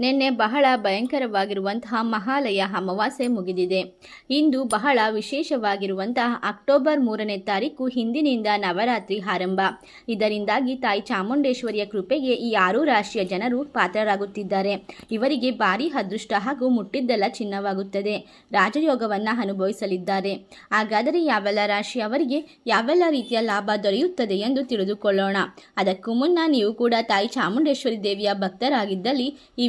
ನಿನ್ನೆ ಬಹಳ ಭಯಂಕರವಾಗಿರುವಂತಹ ಮಹಾಲಯ ಅಮಾವಾಸ್ಯೆ ಮುಗಿದಿದೆ. ಇಂದು ಬಹಳ ವಿಶೇಷವಾಗಿರುವಂತಹ ಅಕ್ಟೋಬರ್ ಮೂರನೇ ತಾರೀಕು ಹಿಂದಿನಿಂದ ನವರಾತ್ರಿ ಆರಂಭ. ಇದರಿಂದಾಗಿ ತಾಯಿ ಚಾಮುಂಡೇಶ್ವರಿಯ ಕೃಪೆಗೆ ಈ ಆರು ರಾಶಿಯ ಜನರು ಪಾತ್ರರಾಗುತ್ತಿದ್ದಾರೆ. ಇವರಿಗೆ ಭಾರಿ ಅದೃಷ್ಟ ಹಾಗೂ ಮುಟ್ಟಿದ್ದೆಲ್ಲ ಚಿನ್ನವಾಗುತ್ತದೆ. ರಾಜಯೋಗವನ್ನು ಅನುಭವಿಸಲಿದ್ದಾರೆ. ಹಾಗಾದರೆ ಯಾವೆಲ್ಲ ರಾಶಿಯವರಿಗೆ ಯಾವೆಲ್ಲ ರೀತಿಯ ಲಾಭ ದೊರೆಯುತ್ತದೆ ಎಂದು ತಿಳಿದುಕೊಳ್ಳೋಣ. ಅದಕ್ಕೂ ಮುನ್ನ ನೀವು ಕೂಡ ತಾಯಿ ಚಾಮುಂಡೇಶ್ವರಿ ದೇವಿಯ ಭಕ್ತರಾಗಿದ್ದಲ್ಲಿ ಈ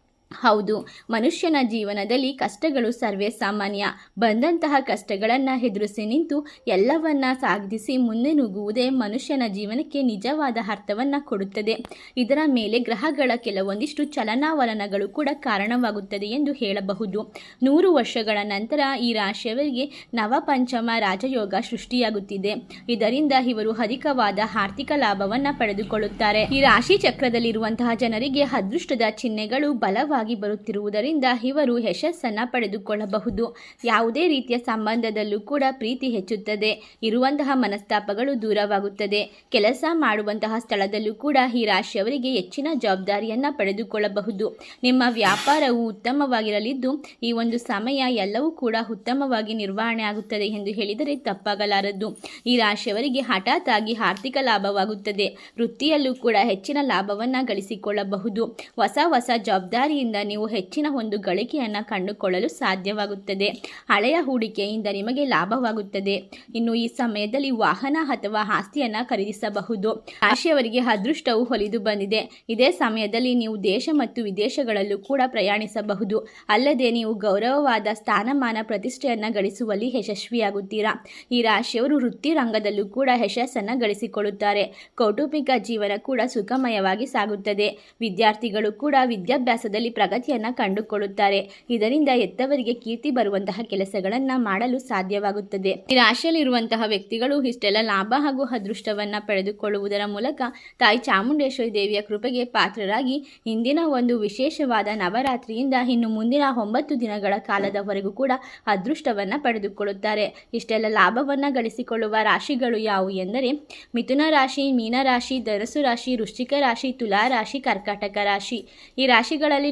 ಹೌದು, ಮನುಷ್ಯನ ಜೀವನದಲ್ಲಿ ಕಷ್ಟಗಳು ಸರ್ವೇ ಸಾಮಾನ್ಯ. ಬಂದಂತಹ ಕಷ್ಟಗಳನ್ನು ಎದುರಿಸಿ ನಿಂತು ಎಲ್ಲವನ್ನ ಸಾಗಿಸಿ ಮುಂದೆ ನುಗ್ಗುವುದೇ ಮನುಷ್ಯನ ಜೀವನಕ್ಕೆ ನಿಜವಾದ ಅರ್ಥವನ್ನು ಕೊಡುತ್ತದೆ. ಇದರ ಮೇಲೆ ಗ್ರಹಗಳ ಕೆಲವೊಂದಿಷ್ಟು ಚಲನಾವಲನಗಳು ಕೂಡ ಕಾರಣವಾಗುತ್ತದೆ ಎಂದು ಹೇಳಬಹುದು. ನೂರು ವರ್ಷಗಳ ನಂತರ ಈ ರಾಶಿಯವರಿಗೆ ನವಪಂಚಮ ರಾಜಯೋಗ ಸೃಷ್ಟಿಯಾಗುತ್ತಿದೆ. ಇದರಿಂದ ಇವರು ಅಧಿಕವಾದ ಆರ್ಥಿಕ ಲಾಭವನ್ನು ಪಡೆದುಕೊಳ್ಳುತ್ತಾರೆ. ಈ ರಾಶಿ ಚಕ್ರದಲ್ಲಿರುವಂತಹ ಜನರಿಗೆ ಅದೃಷ್ಟದ ಚಿಹ್ನೆಗಳು ಬಲವಾಗಿ ಬರುತ್ತಿರುವುದರಿಂದ ಇವರು ಯಶಸ್ಸನ್ನು ಪಡೆದುಕೊಳ್ಳಬಹುದು. ಯಾವುದೇ ರೀತಿಯ ಸಂಬಂಧದಲ್ಲೂ ಕೂಡ ಪ್ರೀತಿ ಹೆಚ್ಚುತ್ತದೆ. ಇರುವಂತಹ ಮನಸ್ತಾಪಗಳು ದೂರವಾಗುತ್ತದೆ. ಕೆಲಸ ಮಾಡುವಂತಹ ಸ್ಥಳದಲ್ಲೂ ಕೂಡ ಈ ರಾಶಿಯವರಿಗೆ ಹೆಚ್ಚಿನ ಜವಾಬ್ದಾರಿಯನ್ನು ಪಡೆದುಕೊಳ್ಳಬಹುದು. ನಿಮ್ಮ ವ್ಯಾಪಾರವು ಉತ್ತಮವಾಗಿರಲಿದ್ದು, ಈ ಒಂದು ಸಮಯ ಎಲ್ಲವೂ ಕೂಡ ಉತ್ತಮವಾಗಿ ನಿರ್ವಹಣೆ ಆಗುತ್ತದೆ ಎಂದು ಹೇಳಿದರೆ ತಪ್ಪಾಗಲಾರದು. ಈ ರಾಶಿಯವರಿಗೆ ಹಠಾತ್ ಆಗಿ ಆರ್ಥಿಕ ಲಾಭವಾಗುತ್ತದೆ. ವೃತ್ತಿಯಲ್ಲೂ ಕೂಡ ಹೆಚ್ಚಿನ ಲಾಭವನ್ನು ಗಳಿಸಿಕೊಳ್ಳಬಹುದು. ಹೊಸ ಹೊಸ ಜವಾಬ್ದಾರಿಯಿಂದ ನೀವು ಹೆಚ್ಚಿನ ಒಂದು ಗಳಿಕೆಯನ್ನು ಕಂಡುಕೊಳ್ಳಲು ಸಾಧ್ಯವಾಗುತ್ತದೆ. ಹಳೆಯ ಹೂಡಿಕೆಯಿಂದ ನಿಮಗೆ ಲಾಭವಾಗುತ್ತದೆ. ಇನ್ನು ಈ ಸಮಯದಲ್ಲಿ ವಾಹನ ಅಥವಾ ಆಸ್ತಿಯನ್ನು ಖರೀದಿಸಬಹುದು. ರಾಶಿಯವರಿಗೆ ಅದೃಷ್ಟವು ಹೊಲಿದು ಬಂದಿದೆ. ಇದೇ ಸಮಯದಲ್ಲಿ ನೀವು ದೇಶ ಮತ್ತು ವಿದೇಶಗಳಲ್ಲೂ ಕೂಡ ಪ್ರಯಾಣಿಸಬಹುದು. ಅಲ್ಲದೆ ನೀವು ಗೌರವವಾದ ಸ್ಥಾನಮಾನ ಪ್ರತಿಷ್ಠೆಯನ್ನು ಗಳಿಸುವಲ್ಲಿ ಯಶಸ್ವಿಯಾಗುತ್ತೀರಾ? ಈ ರಾಶಿಯವರು ವೃತ್ತಿ ರಂಗದಲ್ಲೂ ಕೂಡ ಯಶಸ್ಸನ್ನು ಗಳಿಸಿಕೊಳ್ಳುತ್ತಾರೆ. ಕೌಟುಂಬಿಕ ಜೀವನ ಕೂಡ ಸುಖಮಯವಾಗಿ ಸಾಗುತ್ತದೆ. ವಿದ್ಯಾರ್ಥಿಗಳು ಕೂಡ ವಿದ್ಯಾಭ್ಯಾಸದಲ್ಲಿ ಪ್ರಗತಿಯನ್ನು ಕಂಡುಕೊಳ್ಳುತ್ತಾರೆ. ಇದರಿಂದ ಎತ್ತವರಿಗೆ ಕೀರ್ತಿ ಬರುವಂತಹ ಕೆಲಸಗಳನ್ನು ಮಾಡಲು ಸಾಧ್ಯವಾಗುತ್ತದೆ. ಈ ರಾಶಿಯಲ್ಲಿರುವಂತಹ ವ್ಯಕ್ತಿಗಳು ಇಷ್ಟೆಲ್ಲ ಲಾಭ ಹಾಗೂ ಅದೃಷ್ಟವನ್ನು ಪಡೆದುಕೊಳ್ಳುವುದರ ಮೂಲಕ ತಾಯಿ ಚಾಮುಂಡೇಶ್ವರಿ ದೇವಿಯ ಕೃಪೆಗೆ ಪಾತ್ರರಾಗಿ ಇಂದಿನ ಒಂದು ವಿಶೇಷವಾದ ನವರಾತ್ರಿಯಿಂದ ಇನ್ನು ಮುಂದಿನ ಒಂಬತ್ತು ದಿನಗಳ ಕಾಲದವರೆಗೂ ಕೂಡ ಅದೃಷ್ಟವನ್ನ ಪಡೆದುಕೊಳ್ಳುತ್ತಾರೆ. ಇಷ್ಟೆಲ್ಲ ಲಾಭವನ್ನ ಗಳಿಸಿಕೊಳ್ಳುವ ರಾಶಿಗಳು ಯಾವುವು ಎಂದರೆ ಮಿಥುನ ರಾಶಿ ಮೀನರಾಶಿ ಧನಸು ರಾಶಿ, ವೃಶ್ಚಿಕ ರಾಶಿ, ತುಲಾ ರಾಶಿ, ಕರ್ಕಾಟಕ ರಾಶಿ. ಈ ರಾಶಿಗಳಲ್ಲಿ